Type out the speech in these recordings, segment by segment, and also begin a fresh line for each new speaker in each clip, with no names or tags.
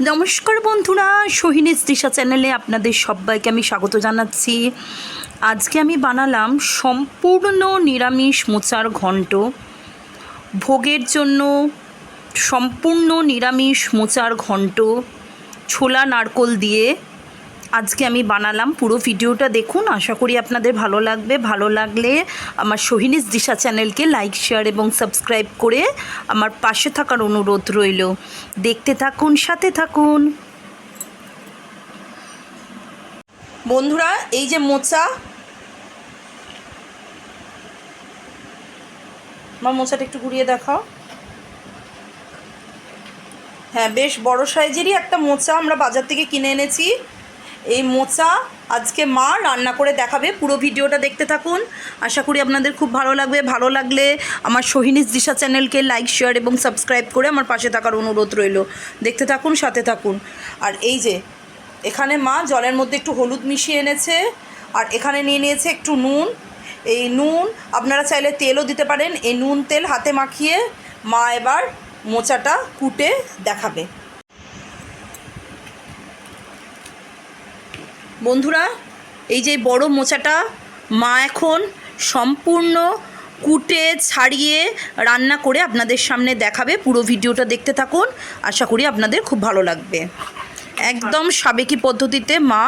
নমস্কার বন্ধুরা সোহিনীস দিশা চ্যানেলে আপনাদের সবাইকে আমি স্বাগত জানাচ্ছি। আজকে আমি বানালাম সম্পূর্ণ নিরামিষ মোচার ঘণ্ট ভোগের জন্য সম্পূর্ণ নিরামিষ মোচার ঘণ্ট ছোলা, নারকল দিয়ে আজকে আমি বানালাম পুরো ভিডিওটা দেখুন। আশা করি আপনাদের ভালো লাগবে। ভালো লাগলে আমার সোহিনীস দিশা চ্যানেলকে লাইক, শেয়ার এবং সাবস্ক্রাইব করে আমার পাশে থাকার অনুরোধ রইল। দেখতে থাকুন, সাথে থাকুন। বন্ধুরা, এই যে মোচা। আমার মোচাটা একটু ঘুরিয়ে দেখাও। হ্যাঁ বেশ বড় সাইজেরই একটা মোচা আমরা বাজার থেকে কিনে এনেছি। এই মোচা আজকে মা রান্না করে দেখাবে। পুরো ভিডিওটা দেখতে থাকুন। আশা করি আপনাদের খুব ভালো লাগবে। ভালো লাগলে আমার সোহিনীস দিশা চ্যানেলকে লাইক, শেয়ার এবং সাবস্ক্রাইব করে আমার পাশে থাকার অনুরোধ রইল। দেখতে থাকুন, সাথে থাকুন। আর এই যে, এখানে মা জলের মধ্যে একটু হলুদ মিশিয়ে এনেছে। আর এখানে নিয়ে নিয়েছে একটু নুন। এই নুন আপনারা চাইলে তেলও দিতে পারেন। এই নুন তেল হাতে মাখিয়ে মা এবার মোচাটা কুটে দেখাবে। বন্ধুরা, এই যে বড় মোচাটা মা এখন সম্পূর্ণ কুটে ছাড়িয়ে রান্না করে আপনাদের সামনে দেখাবে। পুরো ভিডিওটা দেখতে থাকুন। আশা করি আপনাদের খুব ভালো লাগবে। একদম সাবেকি পদ্ধতিতে মা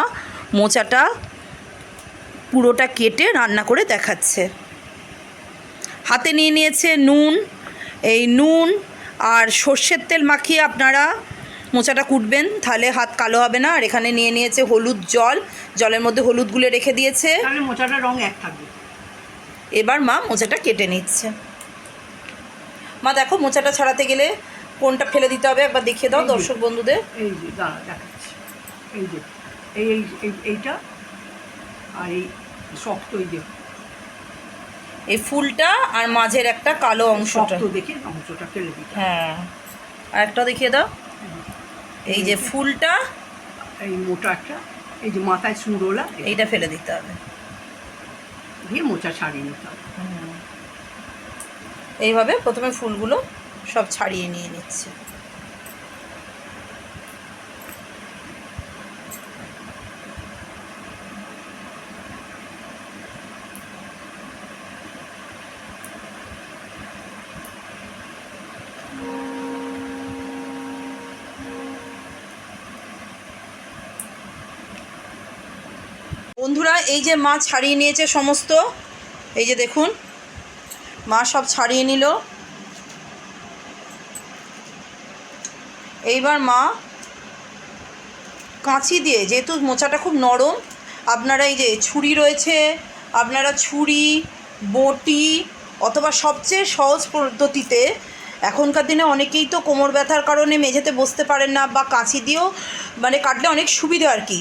মোচাটা পুরোটা কেটে রান্না করে দেখাচ্ছে। হাতে নিয়ে নিয়েছে নুন। এই নুন আর সর্ষের তেল মাখিয়ে আপনারা মোচাটা কুটবেন তাহলে হাত কালো হবে না। আর এখানে নিয়ে নিয়েছে হলুদ জল। জলের মধ্যে হলুদ গুলে রেখে দিয়েছে।
তাহলে মোচাটার রং এক থাকবে।
এবার মা মোচাটা কেটে নিচ্ছে। মা দেখো মোচাটা ছাড়াতে গেলে কোনটা ফেলে দিতে হবে একবার দেখিয়ে দাও দর্শক বন্ধুদের।
এই যে দেখাচ্ছি। এই যে এই এই এই- এইটা আর এই শক্ত এই যে।
এই ফুলটা আর মাঝের একটা কালো অংশটা।
দেখে অংশটা ফেলে দিতে
হ্যাঁ। আর একটা দেখিয়ে দাও। এই যে ফুলটা
এই মোটাটা একটা এই যে মাথায় সুন্দরলা
এইটা ফেলে দিতে হবে।
দিয়ে মোচা ছাড়িয়ে নিতে হবে।
এইভাবে প্রথমে ফুলগুলো সব ছাড়িয়ে নিয়ে নিচ্ছে। বন্ধুরা, এই যে মা ছাড়িয়ে নিয়েছে সমস্ত। এই যে দেখুন, মা সব ছাড়িয়ে নিল। এইবার মা কাঁচি দিয়ে, যেহেতু মোচাটা খুব নরম, আপনারা এই যে ছুরি রয়েছে, আপনারা ছুরি, বটি, অথবা সবচেয়ে সহজ পদ্ধতিতে, এখনকার দিনে অনেকেই তো কোমর ব্যথার কারণে মেঝেতে বসতে পারেন না বা কাঁচি দিয়েও মানে কাটলে অনেক সুবিধা আর কি।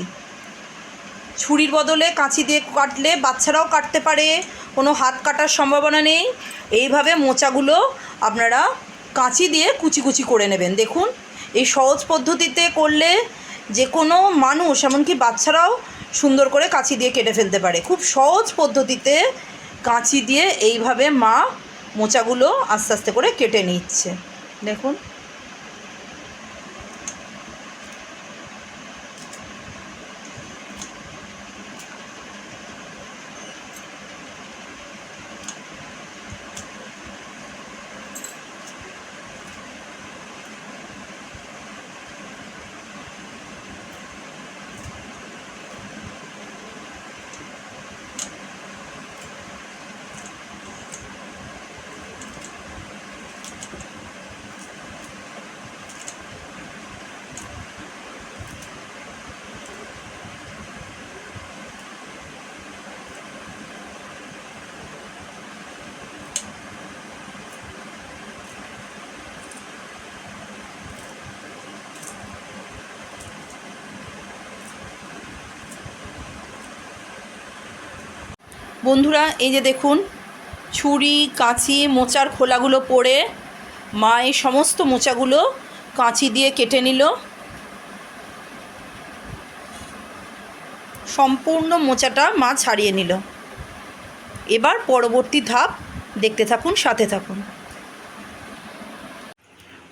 ছুরির বদলে কাঁচি দিয়ে কাটলে বাচ্চারাও কাটতে পারে, কোনো হাত কাটার সম্ভাবনা নেই। এইভাবে মোচাগুলো আপনারা কাঁচি দিয়ে কুচি কুচি করে নেবেন। দেখুন, এই সহজ পদ্ধতিতে করলে যে কোনো মানুষ, এমনকি বাচ্চারাও সুন্দর করে কাঁচি দিয়ে কেটে ফেলতে পারে। খুব সহজ পদ্ধতিতে কাঁচি দিয়ে এইভাবে মা মোচাগুলো আস্তে আস্তে করে কেটে নিচ্ছে। দেখুন বন্ধুরা, এই যে দেখুন, ছুরি, কাঁচি, মোচার খোলাগুলো পড়ে মা এই সমস্ত মোচাগুলো কাঁচি দিয়ে কেটে নিল। সম্পূর্ণ মোচাটা মা ছাড়িয়ে নিল। এবার পরবর্তী ধাপ, দেখতে থাকুন, সাথে থাকুন।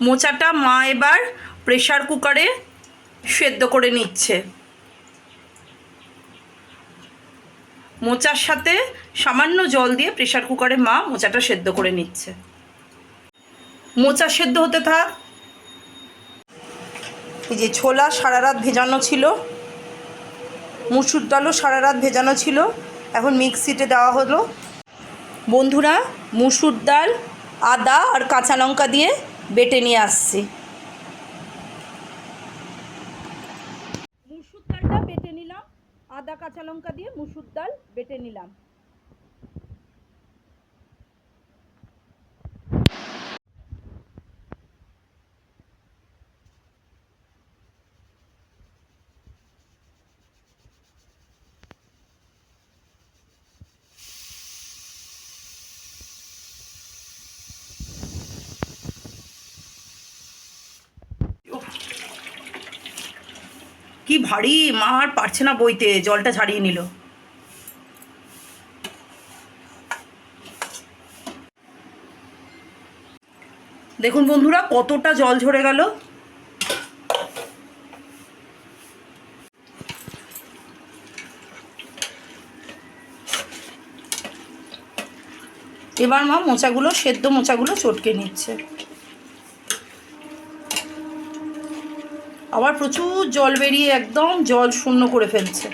মোচাটা মা এবার প্রেশার কুকারে সেদ্ধ করে নিচ্ছে। মোচার সাথে সামান্য জল দিয়ে প্রেশার কুকারে মা মোচাটা সেদ্ধ করে নিচ্ছে। মোচা সেদ্ধ হতে থাক। এই যে ছোলা সারা রাত ভেজানো ছিল, মুসুর ডালও সারা রাত ভেজানো ছিল, এখন মিক্সিতে দেওয়া হলো। বন্ধুরা, মুসুর ডাল, আদা আর কাঁচা লঙ্কা দিয়ে বেটে নিয়ে আসছি মুসুর ডালটা বেটে নিলাম আদা কাঁচা লঙ্কা দিয়ে মুসুর ডাল বেটে নিলাম। কি ভারী, মা আর পারছে না বইতে, জলটা ছাড়িয়ে নিল। দেখুন বন্ধুরা, কতটা জল ঝরে গেল। এবার মা মোচাগুলো, সেদ্ধ মোচাগুলো চটকে নিচ্ছে। আবার প্রচুর জল বেরিয়ে একদম জল শূন্য করে ফেলছে।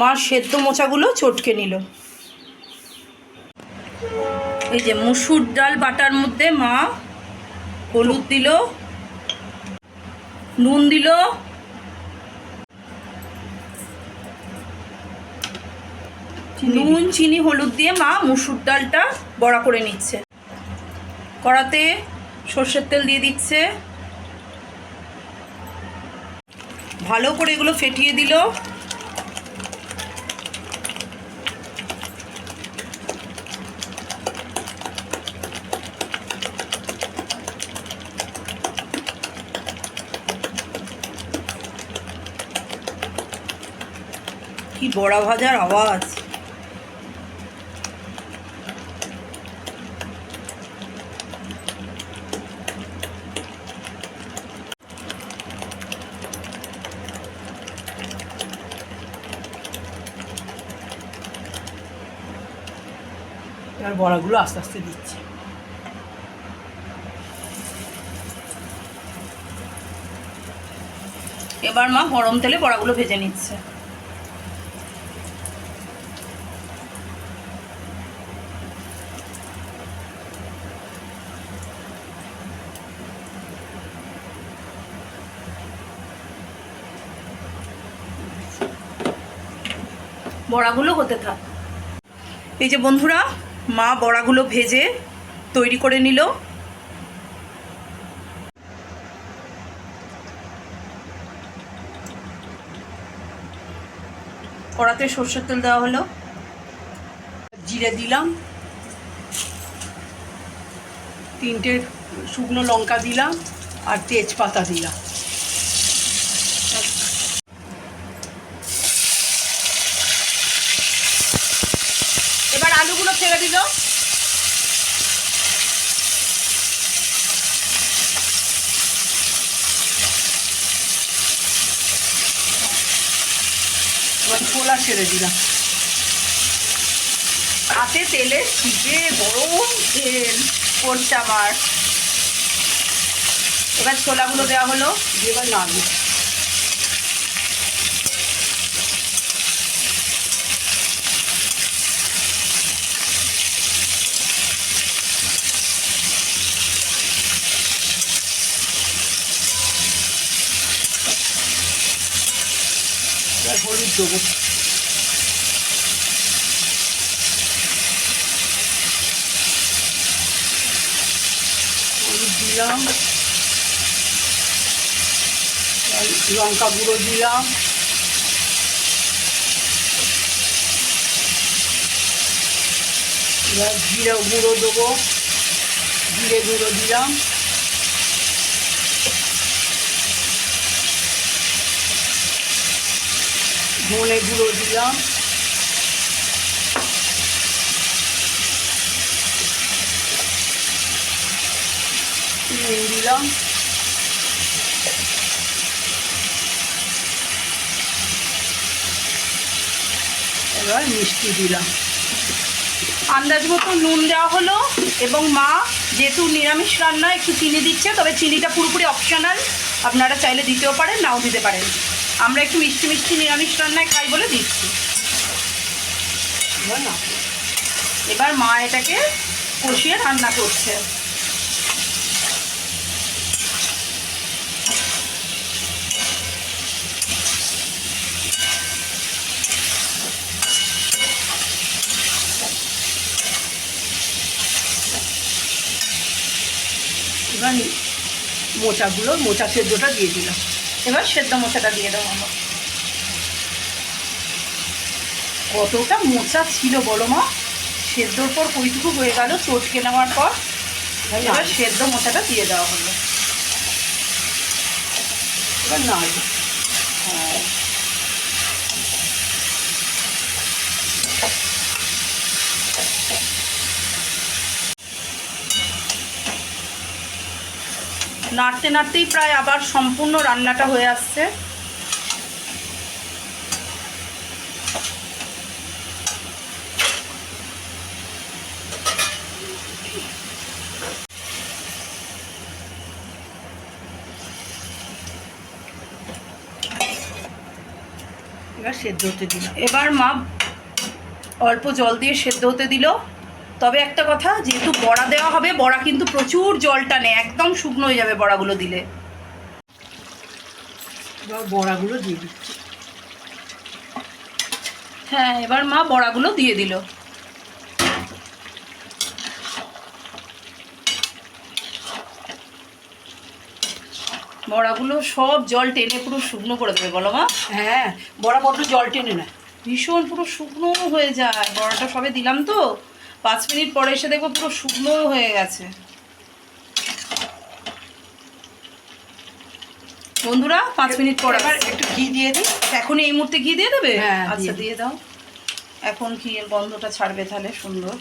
মা সেদ্ধ মোচাগুলো চটকে নিল। এই যে মুসুর ডাল বাটার মধ্যে মা হলুদ দিল নুন দিল। নুন চিনি হলুদ দিয়ে মা মুসুর ডালটা বড়া করে নিচ্ছে। কড়াতে সর্ষের তেল দিয়ে দিচ্ছে। ভালো করে এগুলো ফেটিয়ে দিল। কি বড়া ভাজার আওয়াজ।
এবার বড়াগুলো আস্তে আস্তে দিচ্ছি।
এবার মা গরম তেলে বড়াগুলো ভেজে নিচ্ছে। বড়াগুলো হতে থাক। এই যে বন্ধুরা মা বড়াগুলো ভেজে তৈরি করে নিল। কড়াতে সর্ষের তেল দেওয়া হলো।
জিরে দিলাম। তিনটে শুকনো লঙ্কা দিলাম আর তেজপাতা দিলাম
এবার আলুগুলো ছেড়ে দিল
এবার ছোলা ছেড়ে দিলাম।
হাতে তেলে ছিটে গরম তেল পড়ছে আমার এবার ছোলাগুলো দেওয়া হলো
এবার এবার হলুদ দেবো হলুদ দিলাম। লঙ্কা গুঁড়ো দিলাম। এবার জিরে গুঁড়ো দেবো। জিরে গুঁড়ো দিলাম। ধনে গুঁড়ো দিলাম। নুন দিলাম এবার মিষ্টি দিলাম।
আন্দাজ মতো নুন দেওয়া হলো এবং মা যেহেতু নিরামিষ রান্না, একটু চিনি দিচ্ছে, তবে চিনিটা পুরোপুরি অপশনাল আপনারা চাইলে দিতেও পারেন, নাও দিতে পারেন। আমরা একটু মিষ্টি মিষ্টি নিরামিষ রান্নায় খাই বলে দিচ্ছি।
এবার
মা এটাকে কষিয়ে রান্না করছে।
এবার মোচাগুলো মোচা সেদ্ধটা দিয়ে দিলাম।
এবার সেদ্ধ মোচাটা দিয়ে দেবো আমরা। কতটা মোচা ছিল বলো মা? সেদ্ধর পর কইটুকু হয়ে গেল চটকে নেওয়ার পর
এবার
এবার সেদ্ধ মোচাটা দিয়ে দেওয়া হলো।
এবার নাড়বো।
হ্যাঁ। নাড়তে নাড়তেই প্রায় আবার সম্পূর্ণ রান্নাটা হয়ে আসছে।
এবার সেদ্ধ হতে দিলাম।
এবার মা অল্প জল দিয়ে সেদ্ধ হতে দিল। তবে একটা কথা যেহেতু বড়া দেওয়া হবে বড়া কিন্তু প্রচুর জল টানে একদম শুকনো হয়ে যাবে বড়াগুলো দিলে।
এবার বড়াগুলো দিয়ে দিচ্ছি।
হ্যাঁ এবার মা বড়াগুলো দিয়ে দিল। বড়াগুলো সব জল টেনে পুরো শুকনো করে দেবে বলো মা।
হ্যাঁ বড়া বড্ড জল টেনে না
ভীষণ পুরো শুকনো হয়ে যায়। বড়াটা সবে দিলাম তো। পাঁচ মিনিট পরে এসে দেখব পুরো শুকনো হয়ে গেছে। বন্ধুরা পাঁচ মিনিট পর আবার
একটু ঘি দিয়ে দিই।
এখন এই মুহূর্তে ঘি দিয়ে দেবে?
হ্যাঁ,
আচ্ছা দিয়ে দাও। এখন ঘিয়ের গন্ধটা ছাড়বে তাহলে সুন্দর।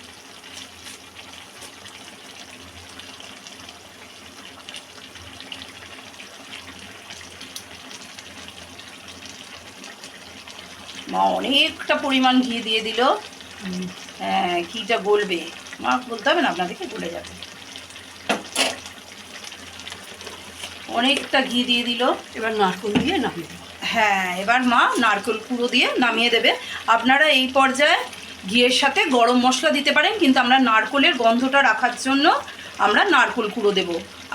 মা অনেকটা পরিমাণ ঘি দিয়ে দিল। ঘিটা গলবে মা বলতে হবে না আপনাদেরকে গলে যাবে। অনেকটা ঘি দিয়ে দিল।
এবার নারকল দিয়ে নামিয়ে
হ্যাঁ এবার মা নারকেল কুড়ো দিয়ে নামিয়ে দেবে। আপনারা এই পর্যায়ে ঘিয়ের সাথে গরম মশলা দিতে পারেন কিন্তু আমরা নারকলের গন্ধটা রাখার জন্য আমরা নারকেল কুড়ো দেব।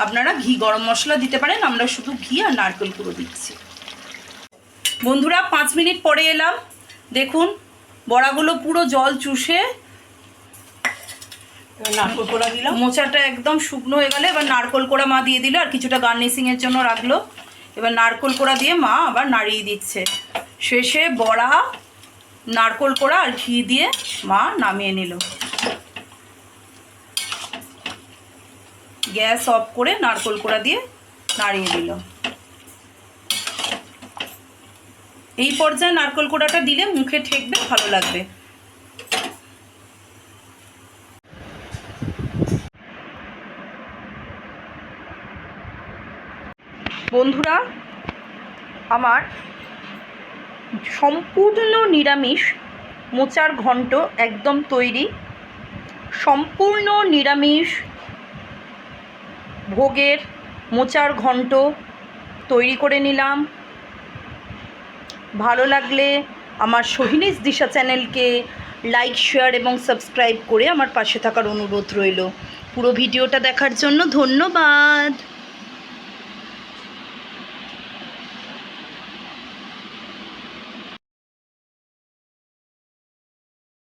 আপনারা ঘি গরম মশলা দিতে পারেন আমরা শুধু ঘি আর নারকেল কুড়ো দিচ্ছি। বন্ধুরা পাঁচ মিনিট পরে এলাম। দেখুন বড়াগুলো পুরো জল চুষে
এবার নারকল কোড়া দিলাম।
মোচাটা একদম শুকনো হয়ে গেলে এবার নারকোল কোড়া মা দিয়ে দিল আর কিছুটা গার্নিশিংয়ের জন্য রাখল। এবার নারকোল কোড়া দিয়ে মা আবার নাড়িয়ে দিচ্ছে। শেষে বড়া নারকোল কোড়া আর ঘি দিয়ে মা নামিয়ে নিল। গ্যাস অফ করে নারকোল কোড়া দিয়ে নাড়িয়ে দিল। এই পর্যায়ে নারকোল কোড়াটা দিলে মুখে ঠেকবে, ভালো লাগবে। বন্ধুরা, আমার সম্পূর্ণ নিরামিষ মোচার ঘন্ট একদম তৈরি। সম্পূর্ণ নিরামিষ ভোগের মোচার ঘন্ট তৈরি করে নিলাম। ভালো লাগলে আমার সোহিনীস দিশা চ্যানেলকে লাইক, শেয়ার এবং সাবস্ক্রাইব করে আমার পাশে থাকার অনুরোধ রইল। পুরো ভিডিওটা দেখার জন্য ধন্যবাদ।